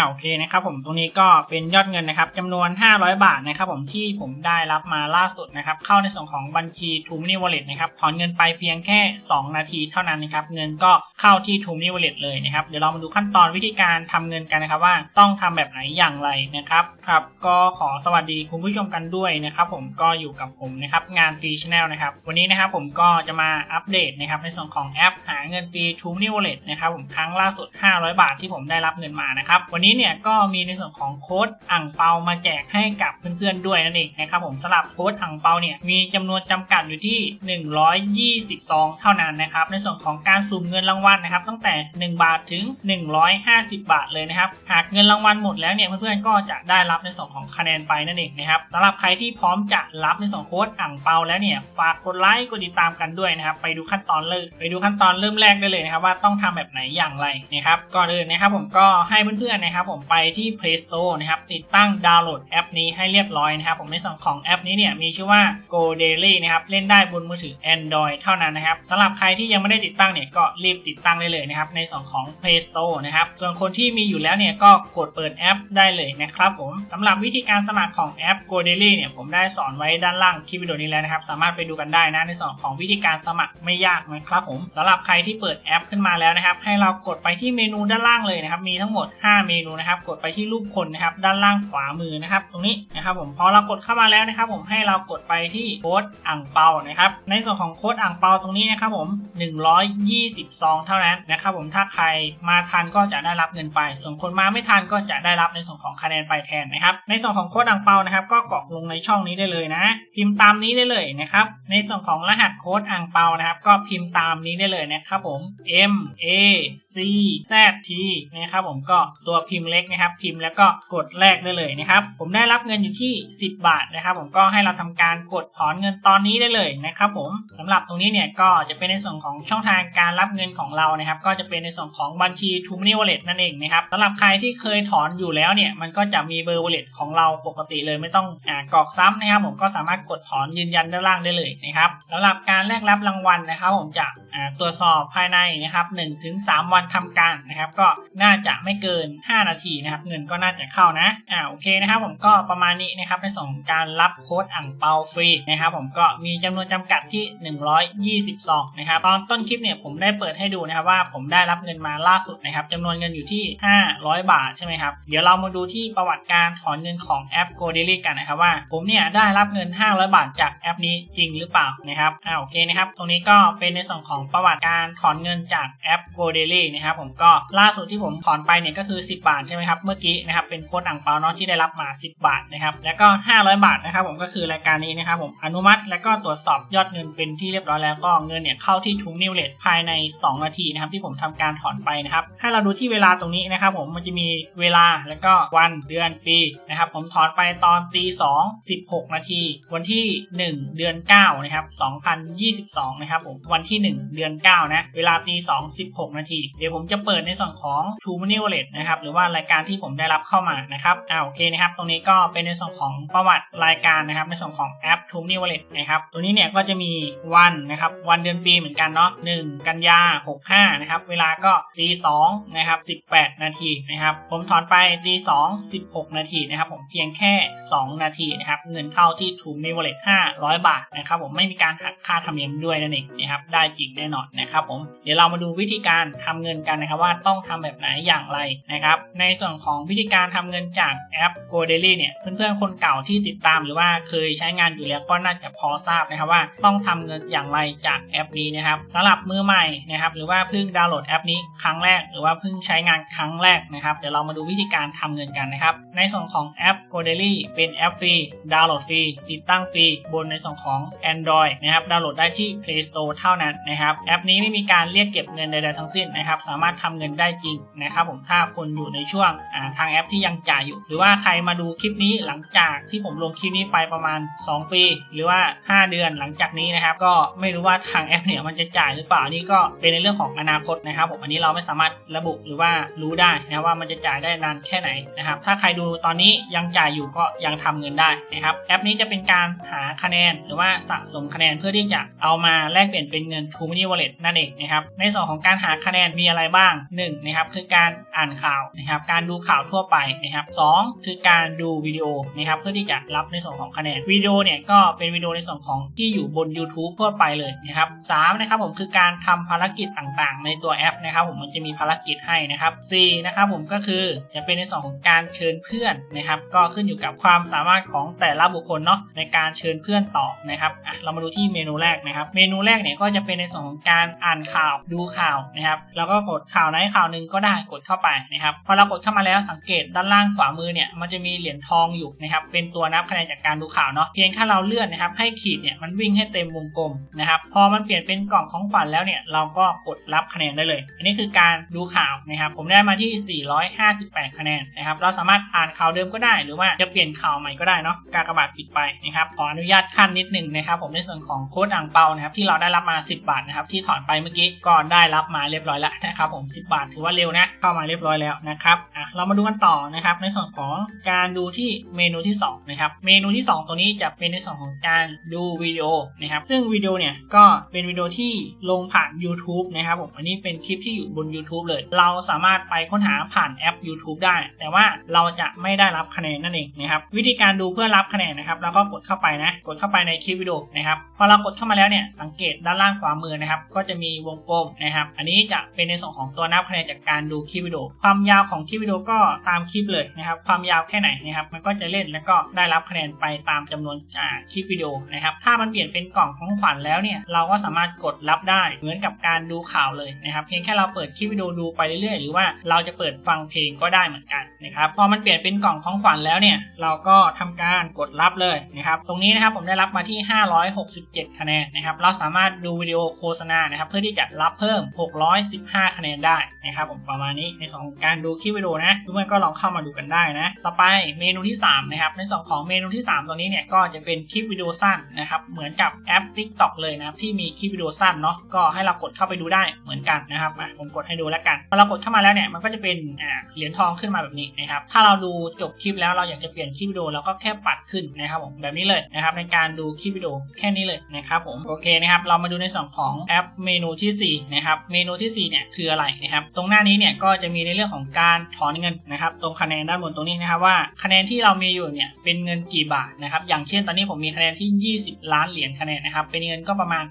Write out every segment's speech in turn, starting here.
าโอเคนะครับผมตรงนี้ก็เป็นยอดเงินนะครับจำนวน 500 บาทนะครับผมที่ผมได้รับมาล่าสุดนะครับเข้าในส่วนของบัญชี t o m o n e y Wallet นะครับถอนเงินไปเพียงแค่ 2 นาทีเท่านั้นนะครับเงินก็เข้าที่ t o m o n e y Wallet เลยนะครับเดี๋ยวเรามาดูขั้นตอนวิธีการทำเงินกันนะครับว่าต้องทำแบบไหนอย่างไรนะครับครับก็ขอสวัสดีคุณผู้ชมกันด้วยนะครับผมก็อยู่กับผมนะครับงานฟรีชแนลนะครับวันนี้นะครับผมก็จะมาอัปเดตนะครับในส่วนของแอปหาเงินฟรี t o m o n e y Wallet นะครับผมครั้งล่าสุด 500 บาทที่ผมได้รับเงินมานะครับวันนี้ี้เนี่ยก็มีในส่วนของโค้ดอ่างเปามาแจกให้กับเพื่อนๆด้วยนั่นเองนะครับผมสำหรับโค้ดอ่างเปาเนี่ยมีจำนวนจำกัดอยู่ที่ 120ซองเท่านั้นนะครับในส่วนของการสุ่มเงินรางวัลนะครับตั้งแต่ 1 บาทถึง 150 บาทเลยนะครับหากเงินรางวัลหมดแล้วเนี่ยเพื่อนๆก็จะได้รับในส่วนของคะแนนไปนั่นเองนะครับสำหรับใครที่พร้อมจะรับในส่วนโค้ดอ่างเปาแล้วเนี่ยฝากกดไลค์กดติดตามกันด้วยนะครับไปดูขั้นตอนเลยไปดูขั้นตอนเริ่มแรกได้เลยนะครับว่าต้องทำแบบไหนอย่างไรนะครับก่อนอื่นนะครับผมก็ให้เพื่อนๆนะครับผมไปที่ Play Store นะครับติดตั้งดาวน์โหลดแอปนี้ให้เรียบร้อยนะครับผมในส่วนของแอปนี้เนี่ยมีชื่อว่า Go Daily นะครับเล่นได้บนมือถือ Android เท่านั้นนะครับสำหรับใครที่ยังไม่ได้ติดตั้งเนี่ยก็รีบติดตั้งได้เลยนะครับในส่วนของ Play Store นะครับส่วนคนที่มีอยู่แล้วเนี่ยก็กดเปิดแอปได้เลยนะครับผมสำหรับวิธีการสมัครของแอป Go Daily เนี่ยผมได้สอนไว้ด้านล่างคลิปวิดีโอนี้แล้วนะครับสามารถไปดูกันได้นะในส่วนของวิธีการสมัครไม่ยากนะครับผมสำหรับใครที่เปิดแอปขึ้นมาแล้วนะครับให้เรากดไปที่เมนูด้านล่างเลยนะครับมีทั้งหมด 5 เมนูนะครับ กดไปที่รูปคนนะครับ ด้านล่างขวามือนะครับ ตรงนี้นะครับผมพอเรากดเข้ามาแล้วนะครับ ผมให้เรากดไปที่โค้ดอ่างเปานะครับ ในส่วนของโค้ดอ่างเปาตรงนี้นะครับผม120ซองเท่านั้นนะครับผมถ้าใครมาทันก็จะได้รับเงินไป ส่วนคนมาไม่ทันก็จะได้รับในส่วนของคะแนนไปแทนนะครับ ในส่วนของโค้ดอ่างเปานะครับ ก็กรอกลงในช่องนี้ได้เลยนะ พิมพ์ตามนี้ได้เลยนะครับ ในส่วนของรหัสโค้ดอ่างเปานะครับ ก็พิมพ์ตามนี้ได้เลยนะครับผม M A C Z T นะครับผมก็ตัวพิมพ์เล็กนะครับ พิมพ์แล้วก็กดแรกได้เลยนะครับ ผมได้รับเงินอยู่ที่ 10 บาทนะครับ ผมก็ให้เราทำการกดถอนเงินตอนนี้ได้เลยนะครับผมสำหรับตรงนี้เนี่ยก็จะเป็นในส่วนของช่องทางการรับเงินของเรานะครับ ก็จะเป็นในส่วนของบัญชี t o m o n e y Wallet นั่นเองนะครับสำหรับใครที่เคยถอนอยู่แล้วเนี่ยมันก็จะมีเบอร์ wallet ของเราปกติเลยไม่ต้องอ่ากรอกซ้ำนะครับ ผมก็สามารถกดถอนยืนยันด้านล่างได้เลยนะครับสำหรับการแลกรับรางวัลนะครับ ผมจะอ่าตรวจสอบภายในนะครับ1-3 วันทำการนะครับ ก็น่าจะไม่เกิน 5นาทีนะครับเงินก็น่าจะเข้านะอ่าโอเคนะครับผมก็ประมาณนี้นะครับในส่วนของการรับโค้ดอ่างเปาฟรีนะครับผมก็มีจำนวนจำกัดที่ 122นะครับตอนต้นคลิปเนี่ยผมได้เปิดให้ดูนะครับว่าผมได้รับเงินมาล่าสุดนะครับจำนวนเงินอยู่ที่ 500 บาทใช่ไหมครับเดี๋ยวเรามาดูที่ประวัติการถอนเงินของแอป Go Daily กันนะครับว่า ผมเนี่ยได้รับเงิน 500 บาทจากแอปนี้จริงหรือเปล่านะครับอ่าโอเคนะครับ ตรงนี้ก็เป็นในส่วนของประวัติการถอนเงินจากแอป Go Daily นะครับผมก็ล่าสุดที่ผมถอนไปเนี่ยก็คือ 10บาทใช่ไหมครับเมื่อกี้นะครับเป็นโค้ดอ่างเปาเนาะที่ได้รับมา 10 บาทนะครับแล้วก็ 500 บาทนะครับผมก็คือรายการนี้นะครับผมอนุมัติแล้วก็ตรวจสอบยอดเงินเป็นที่เรียบร้อยแล้วก็เงินเนี่ยเข้าที่ทุงนิวเลตภายใน 2 นาทีนะครับที่ผมทำการถอนไปนะครับถ้าเราดูที่เวลาตรงนี้นะครับผมมันจะมีเวลาแล้วก็วันเดือนปีนะครับผมถอนไปตอนตี2 16นาที วันที่ 1 เดือน9นะครับ2022นะครับผมวันที่ 1 เดือน9นะเวลาตี2 16นาที เดี๋ยวผมจะเปิดในส่วนของ True Money Wallet นะครับหรือว่ารายการที่ผมได้รับเข้ามานะครับอ่าโอเคนะครับ ตรงนี้ก็เป็นในส่วนของประวัติรายการนะครับ ในส่วนของแอป True Money Wallet นะครับตัวนี้เนี่ยก็จะมีวันนะครับวันเดือนปีเหมือนกันเนาะ1กันยา65นะครับเวลาก็ตี2นะครับ18นาทีนะครับผมถอนไปตี2 16นาทีนะครับผมเพียงแค่ 2 นาทีนะครับเงินเข้าที่ True Money Wallet 500บาทนะครับผมไม่มีการหักค่าธรรมเนียมด้วยนั่นเองนะครับได้จริงแน่นอนนะครับผมเดี๋ยวเรามาดูวิธีการทำเงินกันนะครับว่าต้องทำแบบไหนอย่างไรนะครับในส่วนของวิธีการทำเงินจากแอป Go Daily เนี่ยเพื่อนๆคนเก่าที่ติดตามหรือว่าเคยใช้งานอยู่แล้วก็น่าจะพอทราบนะครับว่าต้องทำเงินอย่างไรจากแอปนี้นะครับสำหรับมือใหม่นะครับหรือว่าเพิ่งดาวน์โหลดแอปนี้ครั้งแรก หรือว่าเพิ่งใช้งานครั้งแรกนะครับเดี๋ยวเรามาดูวิธีการทำเงินกันนะครับ ในส่วนของแอป Go Daily เป็นแอปฟรีดาวน์โหลดฟรีติดตั้งฟรีบนในส่วนของ Android นะครับดาวน์โหลดได้ที่ Play Store เท่านั้นนะครับแอปนี้ไม่มีการเรียกเก็บเงินใดๆทั้งสิ้นนะครับสามารถทำเงินได้จริงนะครับผมถ้าคนอยู่ในช่วงทางแอปที่ยังจ่ายอยู่ หรือว่าใครมาดูคลิปนี้หลังจากที่ผมลงคลิปนี้ไปประมาณ 2 ปี หรือว่า 5 เดือนหลังจากนี้นะครับ ก็ไม่รู้ว่าทางแอปเนี่ยมันจะจ่ายหรือเปล่านี่ก็เป็นในเรื่องของอนาคตนะครับผมอันนี้เราไม่สามารถระบุหรือว่ารู้ได้นะว่ามันจะจ่ายได้นานแค่ไหนนะครับถ้าใครดูตอนนี้ยังจ่ายอยู่ก็ยังทำเงินได้นะครับแอปนี้จะเป็นการหาคะแนนหรือว่าสะสมคะแนนเพื่อที่จะเอามาแลกเปลี่ยนเป็นเงิน True Money Money Wallet นั่นเองนะครับในส่วนของการหาคะแนนมีอะไรบ้าง1นะครับคือการอ่านข่าวนะครับการดูข่าวทั่วไปนะครับสองคือการดูวิดีโอนะครับเพื่อที่จะรับในส่วนของคะแนนวิดีโอเนี่ยก็เป็นวิดีโอในส่วนของที่อยู่บน YouTube ทั่วไปเลยนะครับสามนะครับผมคือการทำภารกิจต่างๆ ในตัวแอปนะครับผมมันจะมีภารกิจให้นะครับสี่นะครับผมก็คือจะเป็นในส่วนของการเชิญเพื่อนนะครับ ก็ขึ้นอยู่กับความสามารถของแต่ละบุคคลเนาะในการเชิญเพื่อนต่อนะครับอะเรามาดูที่เมนูแรกนะครับ เมนูแรกเนี่ยก็จะเป็นในส่วนของการอ่านข่าวดูข่าวนะครับ แล้วก็กดข่าวไหนข่าวหนึ่งก็ได้กดเข้าไปนะครับพอเรากดเข้ามาแล้วสังเกตด้านล่างขวามือเนี่ยมันจะมีเหรียญทองอยู่นะครับเป็นตัวนับคะแนนจากการดูข่าวเนาะเพียงแค่เราเลื่อนนะครับให้ขีดเนี่ยมันวิ่งให้เต็มวงกลมนะครับพอมันเปลี่ยนเป็นกล่องของขวัญแล้วเนี่ยเราก็กดรับคะแนนได้เลย อันนี้คือการดูข่าวนะครับผมได้มาที่ 458 คะแนนนะครับเราสามารถอ่านข่าวเดิมก็ได้ หรือว่าจะเปลี่ยนข่าวใหม่ก็ได้เนาะการกระบาทปิดไปนะครับขออนุญาตขั้นนิดหนึ่งนะครับผมในส่วนของโค้ดอ่างเปานะครับที่เราได้รับมา 10 บาทนะครับที่ถอนไปเมื่อกี้ก็ได้รับมาเรียบร้อยแล้วนะครับผม 10 บาทถือว่าเร็วนะเข้ามาเรียบร้อยแล้วนะครับอะเรามาดูกันต่อนะครับ ในส่วนของการดูที่เมนูที่2นะครับ เมนูที่ 2 ตัวนี้จะเป็นในส่วนของการดูวิดีโอนะครับ ซึ่งวิดีโอเนี่ยก็เป็นวิดีโอที่ลงผ่าน YouTube นะครับผมอันนี้เป็นคลิปที่อยู่บน YouTube เลย เราสามารถไปค้นหาผ่านแอป YouTube ได้ แต่ว่าเราจะไม่ได้รับคะแนนนั่นเองนะครับวิธีการดูเพื่อรับคะแนนนะครับเราก็กดเข้าไปนะกดเข้าไปในคลิปวิดีโอนะครับพอเรากดเข้ามาแล้วเนี่ยสังเกตด้านล่างขวามือนะครับก็จะมีวงกลมนะครับ อันนี้จะเป็นในส่วนของตัวนับคะแนนจากการดูคลิปวิดีโอความยาวของของคลิปวิดีโอก็ตามคลิปเลยนะครับความยาวแค่ไหนนะครับมันก็จะเล่นแล้วก็ได้รับคะแนนไปตามจำนวนคลิปวิดีโอนะครับถ้ามันเปลี่ยนเป็นกล่องของขวัญแล้วเนี่ยเราก็สามารถกดรับได้เหมือนกับการดูข่าวเลยนะครับเพียงแค่เราเปิดคลิปวิดีโอดูไปเรื่อยๆ หรือว่าเราจะเปิดฟังเพลงก็ได้เหมือนกันนะครับพอมันเปลี่ยนเป็นกล่องของขวัญแล้วเนี่ยเราก็ทำการกดรับเลยนะครับตรงนี้นะครับผมได้รับมาที่ 567 คะแนนนะครับเราสามารถดูวิดีโอโฆษณานะครับเพื่อที่จะรับเพิ่ม 615 คะแนนได้นะครับผมประมาณนี้ในของการดูคลิปวิดีโอนะทุกท่านก็ลองเข้ามาดูกันได้นะ ต่อไปเมนูที่ 3 นะครับ ในส่วนของเมนูที่ 3 ตัวนี้เนี่ยก็จะเป็นคลิปวิดีโอสั้นนะครับเหมือนกับแอป TikTok เลยนะครับที่มีคลิปวิดีโอสั้นเนาะก็ให้เรากดเข้าไปดูได้เหมือนกันนะครับผมกดให้ดูแล้วกันพอเรากดเข้ามาแล้วเนี่ยมันก็จะเป็นเหรียญทองขึ้นมาแบบนี้นะครับถ้าเราดูจบคลิปแล้วเราอยากจะเปลี่ยนคลิปวิดีโอเราก็แค่ปัดขึ้นนะครับผมแบบนี้เลยนะครับในการดูคลิปวิดีโอแค่นี้เลยนะครับผมโอเคนะครับเรามาดูในส่วนของแอปเมนูที่4นะครับเมนูที่4เนี่ยคืออะไรนะครับตรงหน้านี้เนี่ยก็จะมีในเรื่องของการถอนเงินนะครับตรงคะแนนด้านบนตรงนี้นะครับว่าคะแนนที่เรามีอยู่เนี่ยเป็นเงินกี่บาทนะครับอย่างเช่นตอนนี้ผมมีคะแนนที่ 20 ล้านเหรียญคะแนนนะครับเป็นเงินก็ประมาณ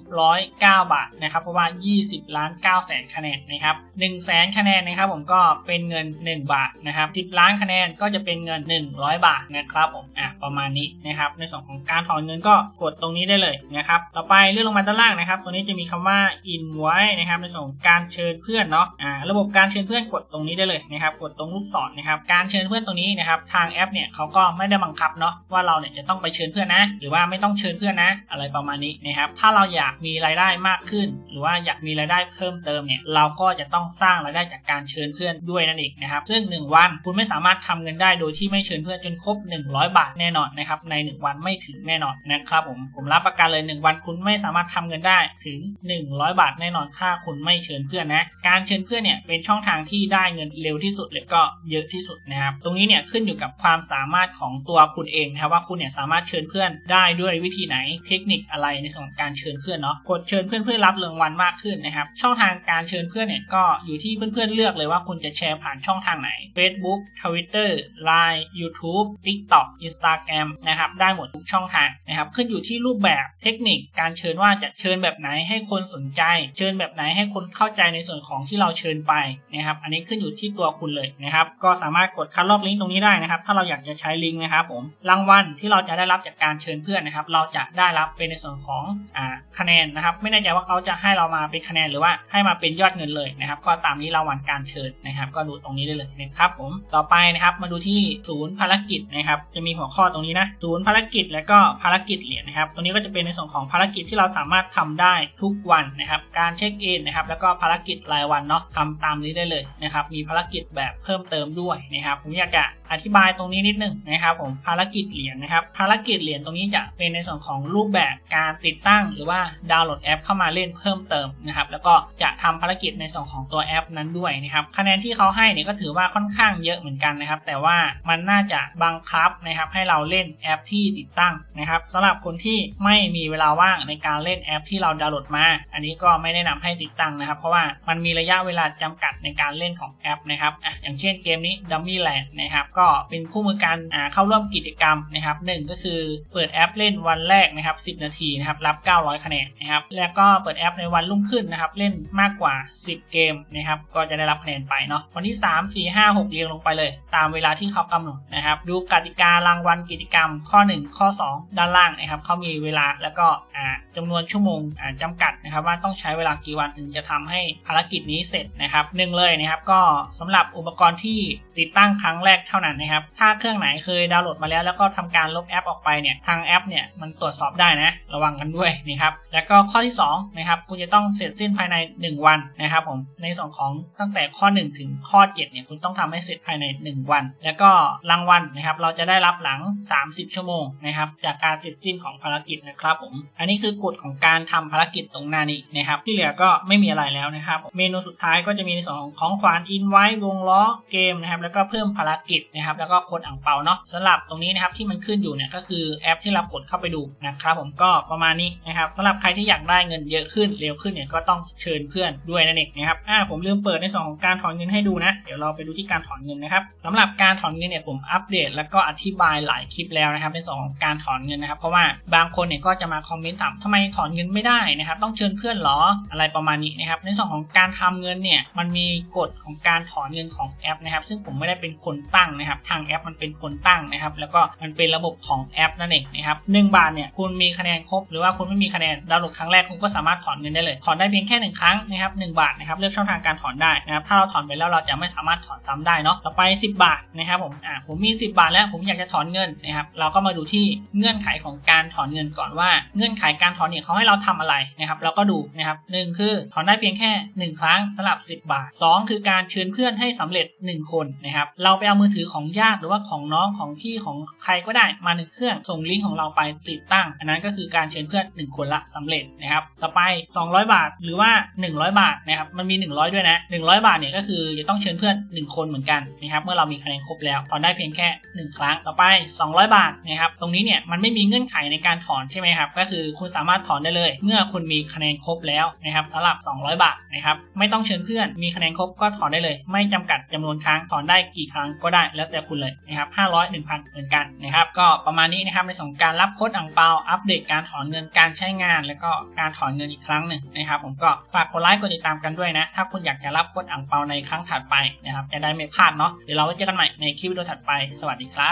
209 บาทนะครับเพราะว่า 20 ล้าน9แสนคะแนนนะครับ1แสนคะแนนนะครับผมก็เป็นเงิน 1 บาทนะครับ10 ล้านคะแนนก็จะเป็นเงิน 100 บาทนะครับผมอะประมาณนี้นะครับในส่วนของการถอนเงินก็กดตรงนี้ได้เลยนะครับต่อไปเลื่อนลงมาด้านล่างนะครับตัวนี้จะมีคำว่า invite นะครับในส่วนของการเชิญเพื่อนเนาะอ่าระบบการเชิญเพื่อนกดตรงนี้ได้เลยนะครับกดตรงลูกศรนะครับการเชิญเพื่อนตรงนี้นะครับทางแอปเนี่ยเขาก็ไม่ได้บังคับเนาะว่าเราเนี่ยจะต้องไปเชิญเพื่อนนะ หรือว่าไม่ต้องเชิญเพื่อนนะ อะไรประมาณนี้นะครับถ้าเราอยากมีรายได้มากขึ้น หรือว่าอยากมีรายได้เพิ่มเติมเนี่ยเราก็จะต้องสร้างรายได้จากการเชิญเพื่อนด้วยนั่นเองนะครับซึ่ง 1 วันคุณไม่สามารถทำเงินได้โดยที่ไม่เชิญเพื่อนจนครบ 100 บาทแน่นอนนะครับใน 1 วันไม่ถึงแน่นอนนะครับผมผมรับประกันเลย 1 วันคุณไม่สามารถทำเงินได้ถึง 100 บาทแน่นอนถ้าคุณไม่เชิญเพื่อนนะการเชิญเพื่อนเนี่ยเป็นช่องทางที่ได้เงินเร็วที่สุดเลยก็เยอะที่สุดนะครับ ตรงนี้เนี่ยขึ้นอยู่กับความสามารถของตัวคุณเองนะครับว่าคุณเนี่ยสามารถเชิญเพื่อนได้ด้วยวิธีไหนเทคนิคอะไรในส่วนการเชิญเพื่อนเนาะกดเชิญเพื่อนเพื่อรับรางวัลมากขึ้นนะครับ ช่องทางการเชิญเพื่อนเนี่ยก็อยู่ที่เพื่อนๆเลือกเลยว่าคุณจะแชร์ผ่านช่องทางไหน Facebook Twitter Line YouTube TikTok Instagram นะครับได้หมดทุกช่องทางนะครับขึ้นอยู่ที่รูปแบบเทคนิคการเชิญว่าจะเชิญแบบไหนให้คนสนใจ เชิญแบบไหนให้คนเข้าใจในส่วนของที่เราเชิญไปนะครับอันนี้ขึ้นอยู่ที่ตัวคุณเลยนะครับ ก็สามารถกดคัดลอกลิงก์ตรงนี้ได้นะครับ ถ้าเราอยากจะใช้ลิงก์นะครับผมรางวัลที่เราจะได้รับจากการเชิญเพื่อนนะครับ เราจะได้รับเป็นในส่วนของอ่าคะแนนนะครับ ไม่แน่ใจว่าเขาจะให้เรามาเป็นคะแนนหรือว่าให้มาเป็นยอดเงินเลยนะครับ ก็ตามนี้รางวัลการเชิญนะครับ ก็ดูตรงนี้ได้เลยนะครับผมต่อไปนะครับมาดูที่ศูนย์ภารกิจนะครับ จะมีหัวข้อตรงนี้นะศูนย์ภารกิจและก็ภารกิจเหรียญนะครับตรงนี้ก็จะเป็นในส่วนของภารกิจที่เราสามารถทำได้ทุกวันนะครับ การเช็คอินนะครับ แล้วก็ภารกิจรายวันเนาะทำตามนี้ได้เลยนะครับ มีภารกิจแบบเพิ่มเติมด้วยนะครับผมอยากจะอธิบายตรงนี้นิดนึงนะครับผมภารกิจเหรียญนะครับ ภารกิจเหรียญตรงนี้จะเป็นในส่วนของรูปแบบการติดตั้ง หรือว่าดาวน์โหลดแอป เข้ามาเล่นเพิ่มเติมนะครับแล้วก็จะทำภารกิจในส่วนของตัวแอป นั้นด้วยนะครับคะแนนที่เขาให้เนี่ยก็ถือว่าค่อนข้างเยอะเหมือนกันนะครับ แต่ว่ามันน่าจะบังคับนะครับให้เราเล่นแอปที่ติดตั้งนะครับสำหรับคนที่ไม่มีเวลาว่างในการเล่นแอป ที่เราดาวน์โหลดมา อันนี้ก็ไม่แนะนำให้ติดตั้งนะครับ เพราะว่ามันมีระยะเวลาจำกัดในการเล่นของแอปนะครับอะอย่างเช่นเกมนี้ Dummy Land นะครับก็เป็นคู่มือการเข้าร่วมกิจกรรมนะครับหนึ่งก็คือเปิดแอปเล่นวันแรกนะครับ 10 นาทีนะครับรับ 900 คะแนนนะครับแล้วก็เปิดแอปในวันรุ่งขึ้นนะครับเล่นมากกว่า 10 เกมนะครับก็จะได้รับคะแนนไปเนาะวันที่ 3 4 5 6 เรียงลงไปเลย ตามเวลาที่เขากำหนดนะครับดูกติการางวัลกิจกรรมข้อ 1 ข้อ 2 ด้านล่างนะครับเขามีเวลาแล้วก็อ่าจำนวนชั่วโมงอ่าจำกัดนะครับว่าต้องใช้เวลากี่วันถึงจะทำให้ภารกิจนี้เสร็จนะครับหนึ่งเลยนะครับก็สำหรับอุปกรณ์ที่ติดตั้งครั้งแรกเท่านั้นนะครับ ถ้าเครื่องไหนเคยดาวน์โหลดมาแล้ว แล้วก็ทำการลบแอปออกไปเนี่ยทางแอปเนี่ยมันตรวจสอบได้นะ ระวังกันด้วยนะครับแล้วก็ข้อที่2นะครับคุณจะต้องเสร็จสิ้นภายใน 1 วันนะครับผมในส่วนของตั้งแต่ข้อ 1 ถึงข้อ7เนี่ยคุณต้องทำให้เสร็จภายใน 1 วัน แล้วก็รางวัลนะครับเราจะได้รับหลัง 30 ชั่วโมงนะครับจากการเสร็จสิ้นของภารกิจนะครับผมอันนี้คือกฎของการทำภารกิจตรงหน้านี้นะครับที่เหลือก็ไม่มีอะไรแล้วนะครับเมนูสุดท้ายก็จะมีในส่วนของของขวานอินไววงล้อเกมนะครับแล้วก็เพิ่มภารกิจนะครับแล้วก็โค้ดอ่างเปาเนาะสำหรับตรงนี้นะครับที่มันขึ้นอยู่เนี่ยก็คือแอปที่เรากดเข้าไปดูนะครับผมก็ประมาณนี้นะครับสำหรับใครที่อยากได้เงินเยอะขึ้นเร็วขึ้นเนี่ยก็ต้องเชิญเพื่อนด้วยนั่นเองนะครับอ่าผมลืมเปิดในส่วนของการถอนเงินให้ดูนะ เดี๋ยวเราไปดูที่การถอนเงินนะครับสำหรับการถอนเงินเนี่ยผมอัปเดต แล้วก็อธิบายหลายคลิปแล้วนะครับในส่วนของการถอนเงินนะครับ เพราะว่าบางคนเนี่ยก็จะมาคอมเมนต์ถามทำไมถอนเงินไม่ได้นะครับ ต้องเชิญเพื่อนหรออะไรประมาณนี้นะครับในส่วนของการทำเงินเนี่ยมันมีกฎของการถถอนเงินของแอปนะครับซึ่งผมไม่ได้เป็นคนตั้งนะครับ ทางแอปมันเป็นคนตั้งนะครับ แล้วก็มันเป็นระบบของแอปนั่นเองนะครับหนึ่งบาทเนี่ยคุณมีคะแนนครบ หรือว่าคุณไม่มีคะแนนดาวน์โหลดครั้งแรกคุณก็สามารถถอนเงินได้เลย ถอนได้เพียงแค่หนึ่งครั้งนะครับหนึ่งบาทนะครับเลือกช่องทางการถอนได้นะครับถ้าเราถอนไปแล้วเราจะไม่สามารถถอนซ้ำได้เนาะต่อไป 10 บาทนะครับผมอ่าผมมี 10 บาทแล้วผมอยากจะถอนเงินนะครับเราก็มาดูที่เงื่อนไขของการถอนเงินก่อนว่าเงื่อนไขการถอนเนี่ยเขาให้เราทำอะไรนะครับเราก็ดูนะครับหนึ่งคือถอนได้เพียงแค่ 1 ครั้งสำหรับ 10 บาท 2 คือการเชิญเพื่อนพื่อนให้สำเร็จ 1 คนนะครับ เราไปเอามือถือของญาติหรือว่าของน้องของพี่ของใครก็ได้มาหนึ่งเครื่องส่งลิงก์ของเราไปติดตั้ง อันนั้นก็คือการเชิญเพื่อน 1 คนละสำเร็จนะครับต่อไป 200 บาทหรือว่า 100 บาทนะครับมันมี 100 ด้วยนะ 100 บาทเนี่ยก็คือจะต้องเชิญเพื่อน 1 คนเหมือนกันนะครับเมื่อเรามีคะแนนครบแล้วถอนได้เพียงแค่ 1 ครั้งต่อไป 200 บาทนะครับตรงนี้เนี่ยมันไม่มีเงื่อนไขในการถอนใช่ไหมครับก็คือคุณสามารถถอนได้เลย เมื่อคุณมีคะแนนครบแล้วนะครับสำหรับ 200 บาทนะครับไม่ต้องเชิญเพื่อนมีคะแนนครบก็ถอนได้เลยไม่จำกัดจำนวนครั้งถอนได้กี่ครั้งก็ได้แล้วแต่คุณเลยนะครับ500 1,000เหมือนกันนะครับก็ประมาณนี้นะครับในส่วนของการรับโค้ดอ่างเปาอัปเดตการถอนเงินการใช้งาน แล้วก็การถอนเงินอีกครั้งหนึ่งนะครับผมก็ฝากกดไลค์กดติดตามกันด้วยนะถ้าคุณอยากจะรับโค้ดอ่างเปาในครั้งถัดไปนะครับจะได้ไม่พลาดเนาะเดี๋ยวเราไว้เจอกันใหม่ในคลิปวิดีโอถัดไปสวัสดีครับ